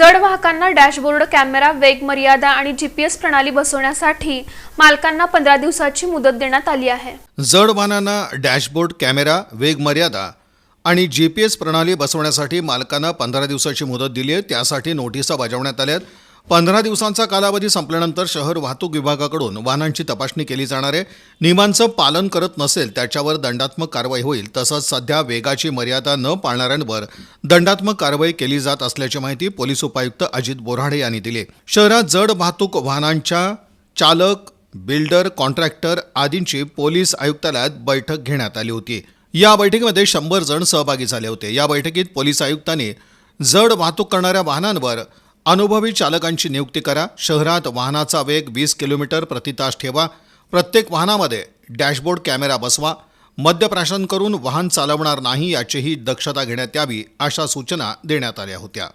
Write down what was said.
जड वाहकांना dashboard camera वेग मर्यादा आणि जीपीएस प्रणाली बसवण्यासाठी मालकांना पंधरा दिवसाची मुदत देण्यात आली आहे. जड वाहनांना डॅशबोर्ड कॅमेरा वेग मर्यादा आणि जी पी एस प्रणाली बसवण्यासाठी मालकांना पंधरा दिवसाची मुदत दिली आहे. त्यासाठी नोटिसा बजावण्यात आल्या आहेत. पंधरा दिवसांचा कालावधी संपल्यानंतर शहर वाहतूक विभागाकडून वाहनांची तपासणी केली जाणार आहे. नियमांचं पालन करत नसेल त्याच्यावर दंडात्मक कारवाई होईल. तसंच सध्या वेगाची मर्यादा न पाळणाऱ्यांवर दंडात्मक कारवाई केली जात असल्याची माहिती पोलीस उपायुक्त अजित बोराडे यांनी दिली. शहरात जड वाहतूक वाहनांच्या चालक बिल्डर कॉन्ट्रॅक्टर आदींची पोलीस आयुक्तालयात बैठक घेण्यात आली होती. या बैठकीमध्ये शंभर जण सहभागी झाले होते. या बैठकीत पोलीस आयुक्तांनी जड वाहतूक करणाऱ्या वाहनांवर अनुभवी चालकांची नियुक्ती करा. शहरात वाहनाचा वेग वीस किलोमीटर प्रतितास ठेवा. प्रत्येक वाहनामध्ये डॅशबोर्ड कॅमेरा बसवा. मद्यप्राशन करून वाहन चालवणार नाही याचीही दक्षता घेण्यात यावी अशा सूचना देण्यात आल्या होत्या.